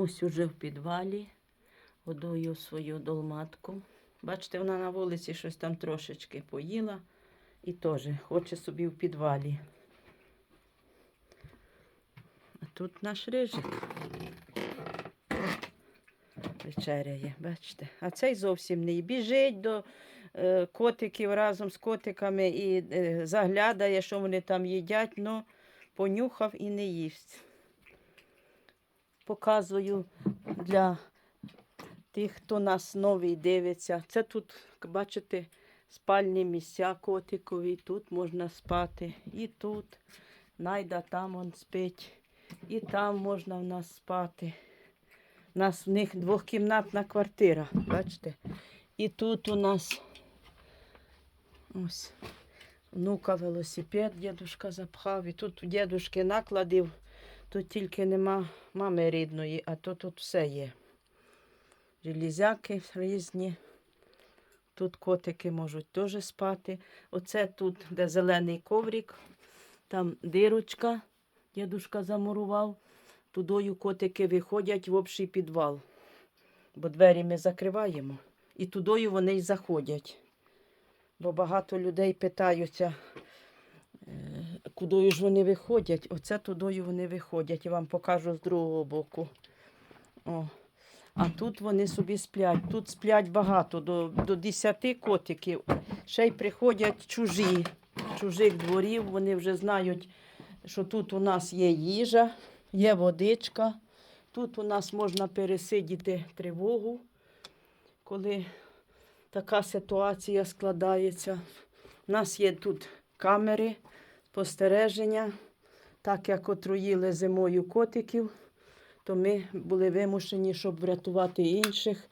Ось уже в підвалі годую свою долматку. Бачите, вона на вулиці щось там трошечки поїла і теж хоче собі в підвалі. А тут наш рижик. Вечеряє, бачите. А цей зовсім не біжить до е, котиків разом з котиками і е, заглядає, що вони там їдять, ну понюхав і не їсть. Показую для тих, хто нас новий дивиться. Це тут, бачите, спальні місця котикові, тут можна спати, і тут. Найда там он спить, і там можна в нас спати. У нас в них двохкімнатна квартира, бачите? І тут у нас ось внука велосипед дідушка запхав, і тут у дідушки накладів. Тут тільки нема мами рідної, а то тут все є. Железяки різні. Тут котики можуть теж спати. Оце тут, де зелений коврик, там дирочка, дідушка замурував. Тудою котики виходять в общий підвал. Бо двері ми закриваємо. І тудою вони й заходять. Бо багато людей питаються, кудою ж вони виходять. Оце тудою вони виходять. Я вам покажу з другого боку. О. А тут вони собі сплять. Тут сплять багато, до, до 10 котиків. Ще й приходять чужі, чужих дворів. Вони вже знають, що тут у нас є їжа, є водичка. Тут у нас можна пересидіти тривогу, коли така ситуація складається. У нас є тут камери спостереження, так як отруїли зимою котиків то ми були вимушені, щоб врятувати інших,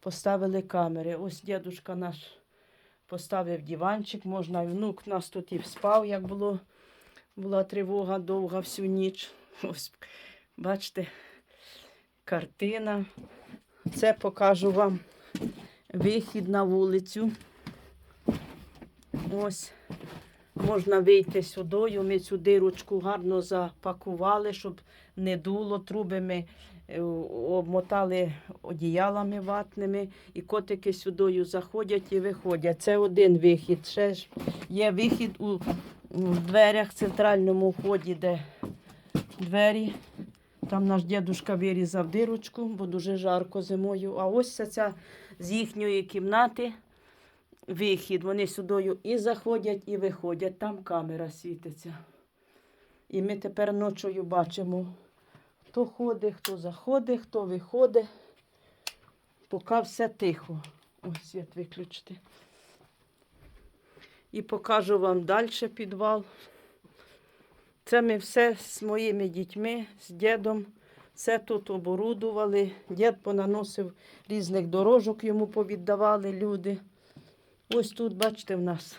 поставили камери. Ось дідушка наш поставив диванчик, можна, і внук нас тут і спав, як було, була тривога довга всю ніч. Ось, бачите, картина. Це покажу вам вихід на вулицю. Ось. Можна вийти сюдою. Ми цю дирочку гарно запакували, щоб не дуло. Труби ми е, обмотали одіялами ватними, і котики сюдою заходять і виходять. Це один вихід. Ще ж є вихід у, дверях в центральному вході, де двері. Там наш дідушка вирізав дирочку, бо дуже жарко зимою. А ось ця з їхньої кімнати вихід. Вони сюдою і заходять, і виходять. Там камера світиться. І ми тепер ночою бачимо, хто ходить, хто заходить, хто виходить. Поки все тихо. Ось світ виключити. І покажу вам далі підвал. Це ми все з моїми дітьми, з дідом. Все тут оборудували. Дід понаносив різних дорожок, йому повіддавали люди. Ось тут, бачите, в нас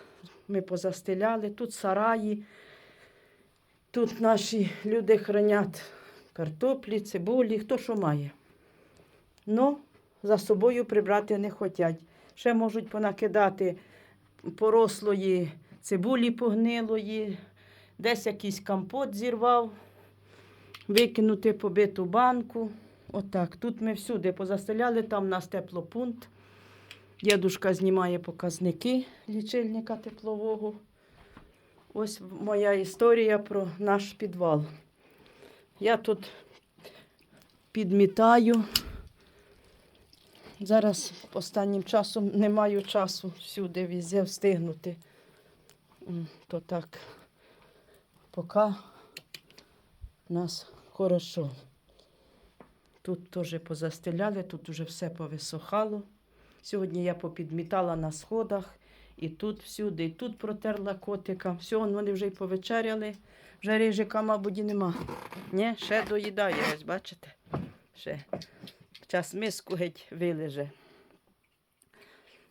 ми позастеляли, тут сараї, тут наші люди хранять картоплі, цибулі, хто що має. Ну, за собою прибрати не хочуть. Ще можуть понакидати порослої цибулі погнилої, десь якийсь компот зірвав, викинути побиту банку. Отак. Тут ми всюди позастеляли, там у нас теплопункт. Дідушка знімає показники лічильника теплового. Ось моя історія про наш підвал. Я тут підмітаю. Зараз останнім часом не маю часу всюди візде встигнути. То так, поки нас хорошо. Тут теж позастеляли, тут вже все повисохало. Сьогодні я попідмітала на сходах, і тут всюди, і тут протерла котика. Все, вони вже й повечеряли. Вже рижика, мабуть, і нема. Ні, ще доїдає, ось бачите? Ще. Час миску геть вилеже.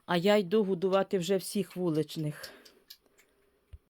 А я йду годувати вже всіх вуличних.